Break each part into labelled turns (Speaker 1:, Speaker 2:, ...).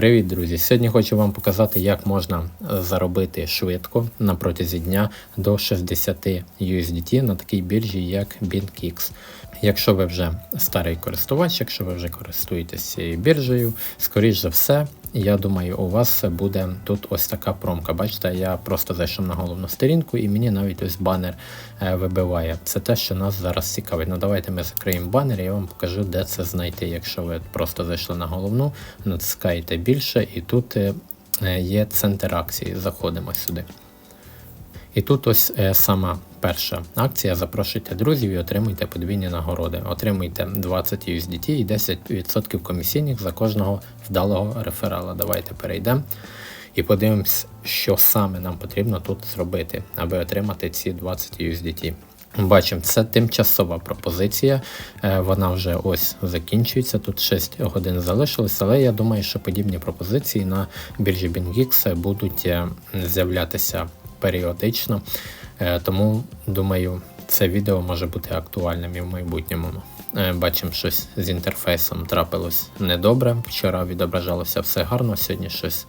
Speaker 1: Привіт, друзі! Сьогодні хочу вам показати, як можна е, заробити швидко на протязі дня до 60 USDT на такій біржі, як BinkX. Якщо ви вже старий користувач, якщо ви вже користуєтесь цією біржею, скоріш за все, я думаю, у вас буде тут ось така промка. Бачите, я просто зайшов на головну сторінку і мені навіть ось банер е, вибиває. Це те, що нас зараз цікавить. Ну давайте ми закриємо банер і я вам покажу, де це знайти. Якщо ви просто зайшли на головну, натискаєте більше, і тут е, є центр акції. Заходимо сюди. І тут ось е, сама перша акція. Запрошуйте друзів і отримуйте подвійні нагороди. Отримуйте 20 USDT і 10% комісійних за кожного вдалого реферала. Давайте перейдемо і подивимось, що саме нам потрібно тут зробити, аби отримати ці 20 USDT. Бачимо, це тимчасова пропозиція, е, вона вже ось закінчується. Тут 6 годин залишилось, але я думаю, що подібні пропозиції на біржі BingX будуть е, з'являтися періодично. Е, тому думаю, це відео може бути актуальним і в майбутньому. Е, бачимо, щось з інтерфейсом трапилось недобре. Вчора відображалося все гарно, сьогодні щось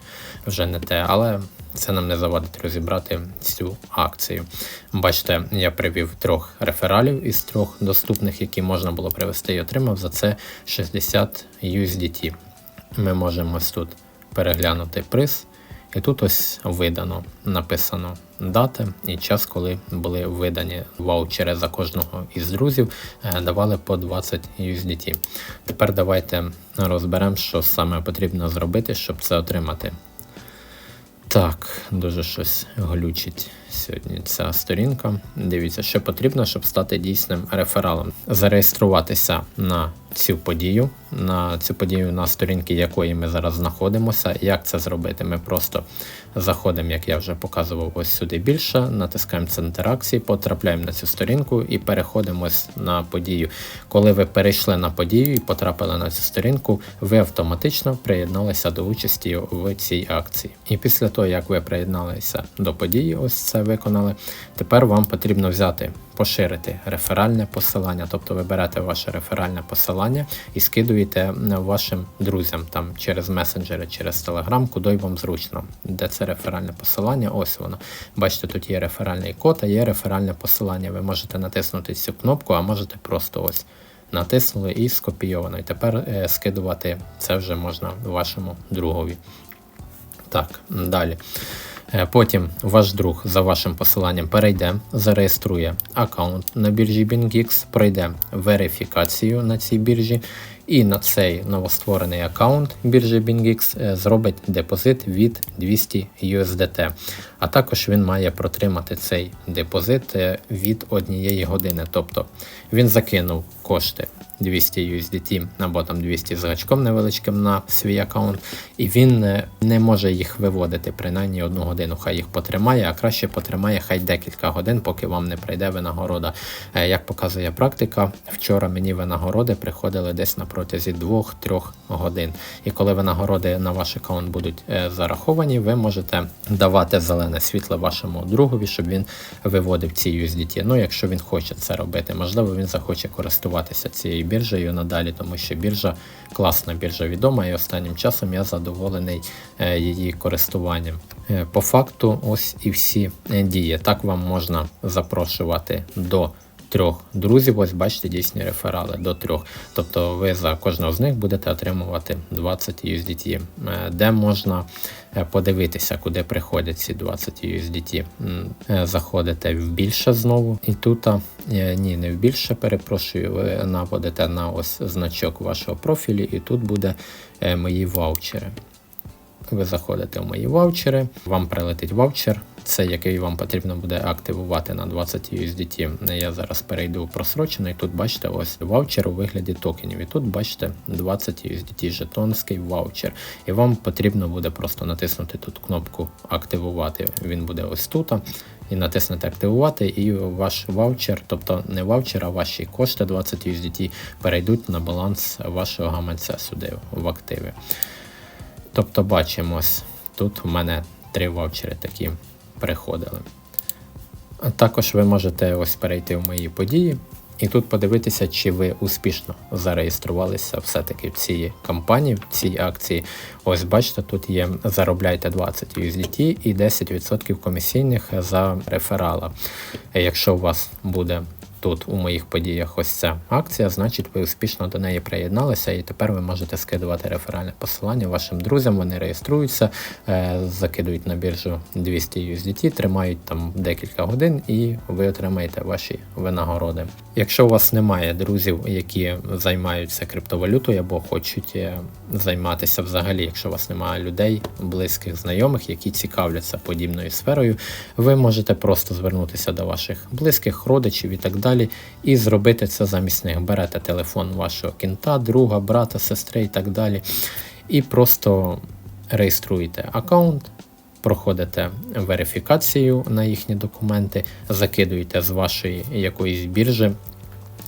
Speaker 1: вже не те, але це нам не завадить розібрати цю акцію. Бачите, я привів трьох рефералів із трьох доступних, які можна було привести і отримав за це 60 USDT. Ми можемо тут переглянути приз. І тут ось видано, написано дати і час, коли були видані ваучери за кожного із друзів, е, давали по 20 USDT. Тепер давайте розберемо, що саме потрібно зробити, щоб це отримати. Так, дуже щось глючить сьогодні ця сторінка. Дивіться, що потрібно, щоб стати дійсним рефералом. Зареєструватися на цю подію, на цю подію на сторінці якої ми зараз знаходимося. Як це зробити? Ми просто заходимо, як я вже показував, ось сюди більше, натискаємо центр акції, потрапляємо на цю сторінку і переходимо на подію. Коли ви перейшли на подію і потрапили на цю сторінку, ви автоматично приєдналися до участі в цій акції. І після того, як ви приєдналися до події, ось це виконали, тепер вам потрібно взяти поширити реферальне посилання, тобто ви берете ваше реферальне посилання і скидуєте вашим друзям там через месенджери, через Telegram, куди вам зручно. Де це реферальне посилання? Ось воно. Бачите, тут є реферальний код, а є реферальне посилання. Ви можете натиснути цю кнопку, а можете просто ось. Натиснули і скопійовано. І тепер е, скидувати це вже можна вашому другові. Так, далі. Е, потім ваш друг за вашим посиланням перейде, зареєструє аккаунт на біржі BingX, пройде верифікацію на цій біржі, і на цей новостворений аккаунт біржі BingX е, зробить депозит від 200 USDT. А також він має протримати цей депозит е, від однієї години. Тобто він закинув кошти 200 USDT або там 200 з гачком невеличким на свій аккаунт, і він е, не може їх виводити принаймні одну годину. Хай їх потримає, а краще потримає хай декілька годин, поки вам не прийде винагорода. Е, як показує практика, вчора мені винагороди приходили десь на протязі 2-3 годин. І коли винагороди на ваш аккаунт будуть е, зараховані, ви можете давати зелене світло вашому другові, щоб він виводив ці USDT. Ну, якщо він хоче це робити, можливо, він захоче користуватися цією біржею надалі, тому що біржа класна, біржа відома, і останнім часом я задоволений е, її користуванням. Е, по факту, ось і всі е, дії. Так вам можна запрошувати до трьох друзів. Ось бачите, дійсні реферали до трьох. Тобто ви за кожного з них будете отримувати 20 USDT, е, де можна е, подивитися, куди приходять ці 20 USDT. Е, заходите в більше знову. І тут, ні, не в більше, перепрошую, ви наводите на ось значок вашого профілю, і тут буде мої ваучери. Ви заходите в мої ваучери, вам прилетить ваучер, це який вам потрібно буде активувати на 20 USDT. Я зараз перейду в просрочений. Тут бачите, ось ваучер у вигляді токенів. І тут бачите 20 USDT жетонський ваучер. І вам потрібно буде просто натиснути тут кнопку Активувати. Він буде ось тут. І натиснути активувати, і ваш ваучер, тобто не ваучер, а ваші кошти 20 USDT перейдуть на баланс вашого гаманця сюди в активі. Тобто бачимо, тут у мене три ваучери такі приходили. Також ви можете ось перейти в мої події І тут подивитися, чи ви успішно зареєструвалися все-таки в цій кампанії, в цій акції. Ось бачите, тут є заробляйте 20 USDT і 10% комісійних за реферала. Якщо у вас буде тут у моїх подіях ось ця акція, значить ви успішно до неї приєдналися, і тепер ви можете скидувати реферальне посилання вашим друзям. Вони реєструються, е, закидують на біржу 200 USDT, тримають там декілька годин, і ви отримаєте ваші винагороди. Якщо у вас немає друзів, які займаються криптовалютою або хочуть е, займатися взагалі, якщо у вас немає людей, близьких знайомих, які цікавляться подібною сферою, ви можете просто звернутися до ваших близьких, родичів і так далі, і зробити це замість них. Берете телефон вашого кінта, друга, брата, сестри і так далі, і просто реєструєте аккаунт. Проходите верифікацію на їхні документи, закидуєте з вашої якоїсь біржі,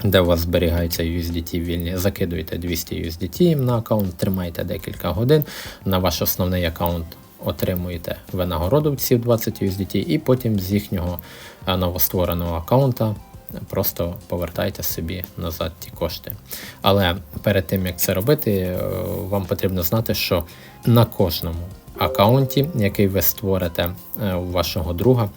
Speaker 1: де у вас зберігаються USDT вільні, закидуєте 200 USDT на аккаунт, тримаєте декілька годин, на ваш основний аккаунт отримуєте винагороду в ці 20 USDT, і потім з їхнього е, новоствореного аккаунта просто повертайте собі назад ті кошти. Але перед тим як це робити, е, вам потрібно знати, що на кожному аккаунті, який ви створите е, у вашого друга,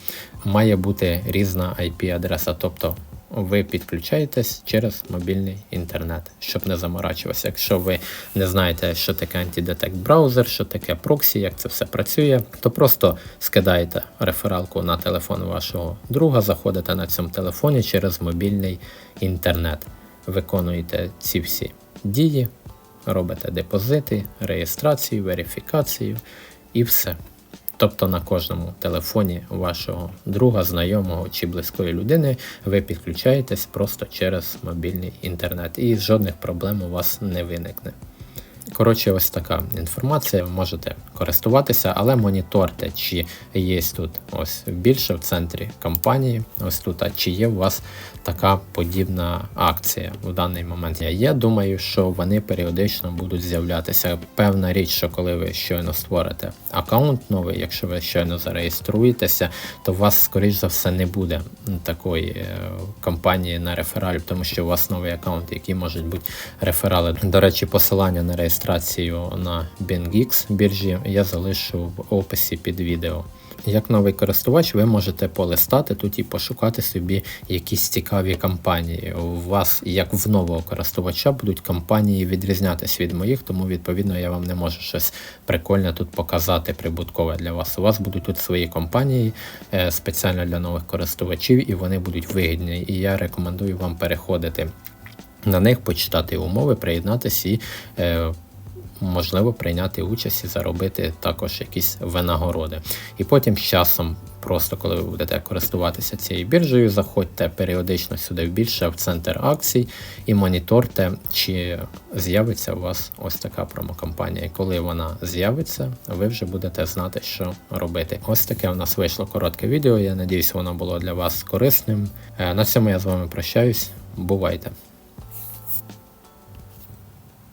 Speaker 1: має бути різна IP-адреса. тобто ви підключаєтесь через мобільний інтернет, щоб не заморачуватися. Якщо ви не знаєте, що таке антидетект браузер, що таке проксі, як це все працює, то просто скидаєте рефералку на телефон вашого друга, заходите на цьому телефоні через мобільний інтернет, виконуєте ці всі дії, робите депозити, реєстрацію, верифікацію і все. Тобто на кожному телефоні вашого друга, знайомого чи близької людини ви підключаєтесь просто через мобільний інтернет, і жодних проблем у вас не виникне. Коротше, ось така інформація, ви можете користуватися, але моніторте, чи є тут ось більше в центрі компанії, ось тут, а чи є у вас така подібна акція в даний момент. Я думаю, що вони періодично будуть з'являтися. Певна річ, що коли ви щойно створите аккаунт новий, якщо ви щойно зареєструєтеся, то у вас, скоріш за все, не буде такої е, кампанії на рефераль, тому що у вас новий аккаунт, які можуть бути реферали. До речі, посилання на реєстрацію на BingX біржі я залишу в описі під відео. Як новий користувач, ви можете полистати тут і пошукати собі якісь цікаві кампанії. У вас, як в нового користувача, будуть кампанії відрізнятися від моїх, тому відповідно я вам не можу щось прикольне тут показати, прибуткове для вас. У вас будуть тут свої компанії е, спеціально для нових користувачів, і вони будуть вигідні. І я рекомендую вам переходити на них, почитати умови, приєднатися і. Е, можливо прийняти участь і заробити також якісь винагороди. І потім з часом, просто коли ви будете користуватися цією біржею, заходьте періодично сюди в більше в центр акцій і моніторте, чи з'явиться у вас ось така промокампанія. І коли вона з'явиться, ви вже будете знати, що робити. Ось таке у нас вийшло коротке відео. Я надіюсь, воно було для вас корисним. Е, на цьому я з вами прощаюсь. Бувайте!